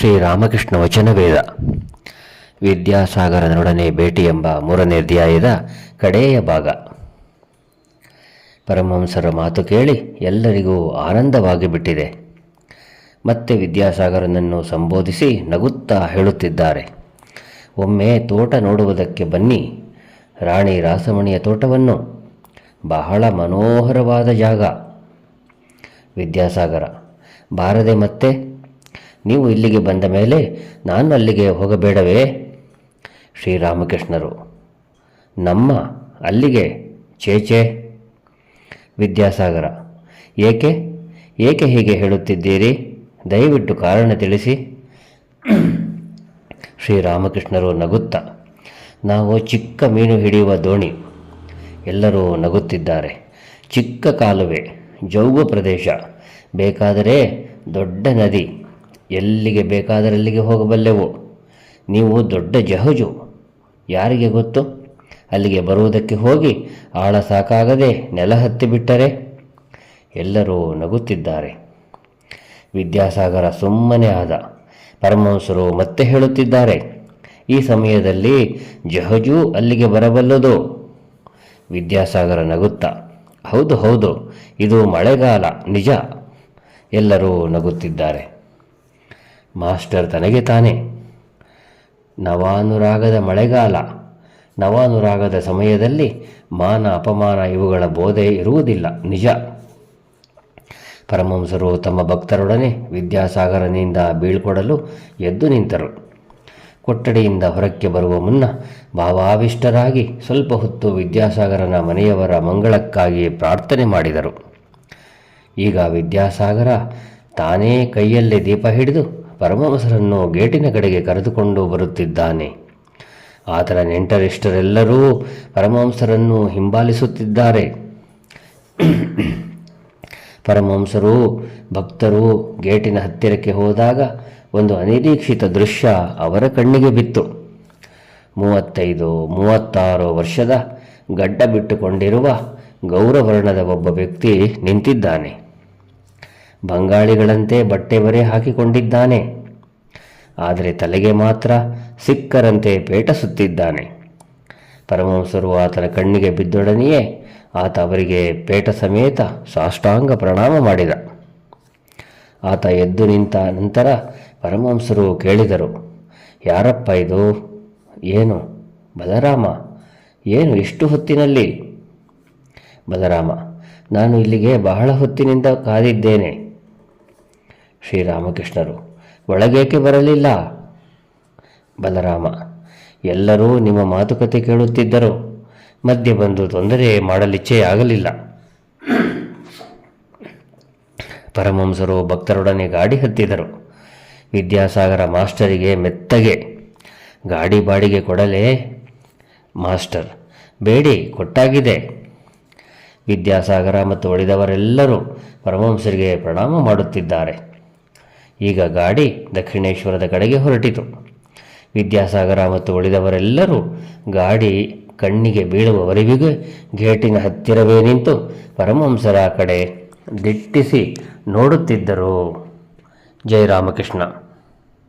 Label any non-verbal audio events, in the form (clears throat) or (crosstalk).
ಶ್ರೀರಾಮಕೃಷ್ಣ ವಚನವೇದ. ವಿದ್ಯಾಸಾಗರನೊಡನೆ ಭೇಟಿ ಎಂಬ ಮೂರನೇ ಅಧ್ಯಾಯದ ಕಡೆಯ ಭಾಗ. ಪರಮಹಂಸರ ಮಾತು ಕೇಳಿ ಎಲ್ಲರಿಗೂ ಆನಂದವಾಗಿ ಬಿಟ್ಟಿದೆ. ಮತ್ತೆ ವಿದ್ಯಾಸಾಗರನನ್ನು ಸಂಬೋಧಿಸಿ ನಗುತ್ತಾ ಹೇಳುತ್ತಿದ್ದಾರೆ. ಒಮ್ಮೆ ತೋಟ ನೋಡುವುದಕ್ಕೆ ಬನ್ನಿ. ರಾಣಿ ರಾಸಮಣಿಯ ತೋಟವನ್ನು ಬಹಳ ಮನೋಹರವಾದ ಜಾಗ. ವಿದ್ಯಾಸಾಗರ, ಬಾರದೆ ಮತ್ತೆ ನೀವು ಇಲ್ಲಿಗೆ ಬಂದ ಮೇಲೆ ನಾನು ಅಲ್ಲಿಗೆ ಹೋಗಬೇಡವೇ? ಶ್ರೀರಾಮಕೃಷ್ಣರು. ನಮ್ಮ ಅಲ್ಲಿಗೆ ಚೇಚೆ. ವಿದ್ಯಾಸಾಗರ. ಏಕೆ? ಏಕೆ ಹೀಗೆ ಹೇಳುತ್ತಿದ್ದೀರಿ? ದಯವಿಟ್ಟು ಕಾರಣ ತಿಳಿಸಿ. (clears throat) ಶ್ರೀರಾಮಕೃಷ್ಣರು ನಗುತ್ತಾ. ನಾವು ಚಿಕ್ಕ ಮೀನು ಹಿಡಿಯುವ ದೋಣಿ. ಎಲ್ಲರೂ ನಗುತ್ತಿದ್ದಾರೆ. ಚಿಕ್ಕ ಕಾಲುವೆ, ಜೌಗು ಪ್ರದೇಶ. ಬೇಕಾದರೆ ದೊಡ್ಡ ನದಿ. ಎಲ್ಲಿಗೆ ಬೇಕಾದರಲ್ಲಿಗೆ ಹೋಗಬಲ್ಲೆವು. ನೀವು ದೊಡ್ಡ ಜಹಜು, ಯಾರಿಗೆ ಗೊತ್ತು? ಅಲ್ಲಿಗೆ ಬರುವುದಕ್ಕೆ ಹೋಗಿ ಆಳ ಸಾಕಾಗದೆ ನೆಲ ಹತ್ತಿ ಬಿಟ್ಟರೆ? ಎಲ್ಲರೂ ನಗುತ್ತಿದ್ದಾರೆ. ವಿದ್ಯಾಸಾಗರ ಸುಮ್ಮನೆ ಆದ. ಪರಮಹಂಸರು ಮತ್ತೆ ಹೇಳುತ್ತಿದ್ದಾರೆ, ಈ ಸಮಯದಲ್ಲಿ ಜಹಜು ಅಲ್ಲಿಗೆ ಬರಬಲ್ಲದು. ವಿದ್ಯಾಸಾಗರ ನಗುತ್ತಾ, ಹೌದು ಹೌದು, ಇದು ಮಳೆಗಾಲ, ನಿಜ. ಎಲ್ಲರೂ ನಗುತ್ತಿದ್ದಾರೆ. ಮಾಸ್ಟರ್ ತನಗೆ ತಾನೆ. ನವಾನುರಾಗದ ಮಳೆಗಾಲ, ನವಾನುರಾಗದ ಸಮಯದಲ್ಲಿ ಮಾನ ಅಪಮಾನ ಇವುಗಳ ಬೋಧೆ ಇರುವುದಿಲ್ಲ, ನಿಜ. ಪರಮಹಂಸರು ತಮ್ಮ ಭಕ್ತರೊಡನೆ ವಿದ್ಯಾಸಾಗರನಿಂದ ಬೀಳ್ಕೊಡಲು ಎದ್ದು ನಿಂತರು. ಕೊಠಡಿಯಿಂದ ಹೊರಕ್ಕೆ ಬರುವ ಮುನ್ನ ಭಾವಾವಿಷ್ಟರಾಗಿ ಸ್ವಲ್ಪ ಹೊತ್ತು ವಿದ್ಯಾಸಾಗರನ ಮನೆಯವರ ಮಂಗಳಕ್ಕಾಗಿ ಪ್ರಾರ್ಥನೆ ಮಾಡಿದರು. ಈಗ ವಿದ್ಯಾಸಾಗರ ತಾನೇ ಕೈಯಲ್ಲೇ ದೀಪ ಹಿಡಿದು ಪರಮಹಂಸರನ್ನು ಗೇಟಿನ ಕಡೆಗೆ ಕರೆದುಕೊಂಡು ಬರುತ್ತಿದ್ದಾನೆ. ಆತನ ನೆಂಟರಿಷ್ಟರೆಲ್ಲರೂ ಪರಮಹಂಸರನ್ನು ಹಿಂಬಾಲಿಸುತ್ತಿದ್ದಾರೆ. ಪರಮಹಂಸರು, ಭಕ್ತರು ಗೇಟಿನ ಹತ್ತಿರಕ್ಕೆ ಹೋದಾಗ ಒಂದು ಅನಿರೀಕ್ಷಿತ ದೃಶ್ಯ ಅವರ ಕಣ್ಣಿಗೆ ಬಿತ್ತು. ಮೂವತ್ತೈದು, ಮೂವತ್ತಾರು ವರ್ಷದ ಗಡ್ಡ ಬಿಟ್ಟುಕೊಂಡಿರುವ ಗೌರವರ್ಣದ ಒಬ್ಬ ವ್ಯಕ್ತಿ ನಿಂತಿದ್ದಾನೆ. ಬಂಗಾಳಿಗಳಂತೆ ಬಟ್ಟೆ ಬರೆ ಹಾಕಿಕೊಂಡಿದ್ದಾನೆ. ಆದರೆ ತಲೆಗೆ ಮಾತ್ರ ಸಿಕ್ಕರಂತೆ ಪೇಟ ಸುತ್ತಿದ್ದಾನೆ ಪರಮಹಂಸರು ಆತನ ಕಣ್ಣಿಗೆ ಬಿದ್ದೊಡನೆಯೇ ಆತ ಅವರಿಗೆ ಪೇಟ ಸಮೇತ ಸಾಷ್ಟಾಂಗ ಪ್ರಣಾಮ ಮಾಡಿದ. ಆತ ಎದ್ದು ನಿಂತ ನಂತರ ಪರಮಹಂಸರು ಕೇಳಿದರು, ಯಾರಪ್ಪ ಇದು? ಏನು? ಬಲರಾಮ? ಏನು ಇಷ್ಟು ಹೊತ್ತಿನಲ್ಲಿ? ಬಲರಾಮ, ನಾನು ಇಲ್ಲಿಗೆ ಬಹಳ ಹೊತ್ತಿನಿಂದ ಕಾದಿದ್ದೇನೆ. ಶ್ರೀರಾಮಕೃಷ್ಣರು ಒಳಗೇಕೆ ಬರಲಿಲ್ಲ? ಬಲರಾಮ, ಎಲ್ಲರೂ ನಿಮ್ಮ ಮಾತುಕತೆ ಕೇಳುತ್ತಿದ್ದರು. ಮಧ್ಯೆ ಬಂದು ತೊಂದರೆ ಮಾಡಲಿಚ್ಛೆಯಾಗಲಿಲ್ಲ ಪರಮಹಂಸರು ಭಕ್ತರೊಡನೆ ಗಾಡಿ ಹತ್ತಿದರು. ವಿದ್ಯಾಸಾಗರ ಮಾಸ್ಟರಿಗೆ ಮೆತ್ತಗೆ ಗಾಡಿ ಬಾಡಿಗೆ ಕೊಡಲೇ, ಮಾಸ್ಟರ್, ಬೇಡಿ, ಕೊಟ್ಟಾಗಿದೆ. ವಿದ್ಯಾಸಾಗರ ಮತ್ತು ಉಳಿದವರೆಲ್ಲರೂ ಪರಮಹಂಸರಿಗೆ ಪ್ರಣಾಮ ಮಾಡುತ್ತಿದ್ದಾರೆ. ಈಗ ಗಾಡಿ ದಕ್ಷಿಣೇಶ್ವರದ ಕಡೆಗೆ ಹೊರಟಿತು. ವಿದ್ಯಾಸಾಗರ ಮತ್ತು ಉಳಿದವರೆಲ್ಲರೂ ಗಾಡಿ ಕಣ್ಣಿಗೆ ಬೀಳುವವರೆಗೂ ಗೇಟಿನ ಹತ್ತಿರವೇ ನಿಂತು ಪರಮಹಂಸರ ಕಡೆ ದಿಟ್ಟಿಸಿ ನೋಡುತ್ತಿದ್ದರು. ಜಯ ರಾಮಕೃಷ್ಣ.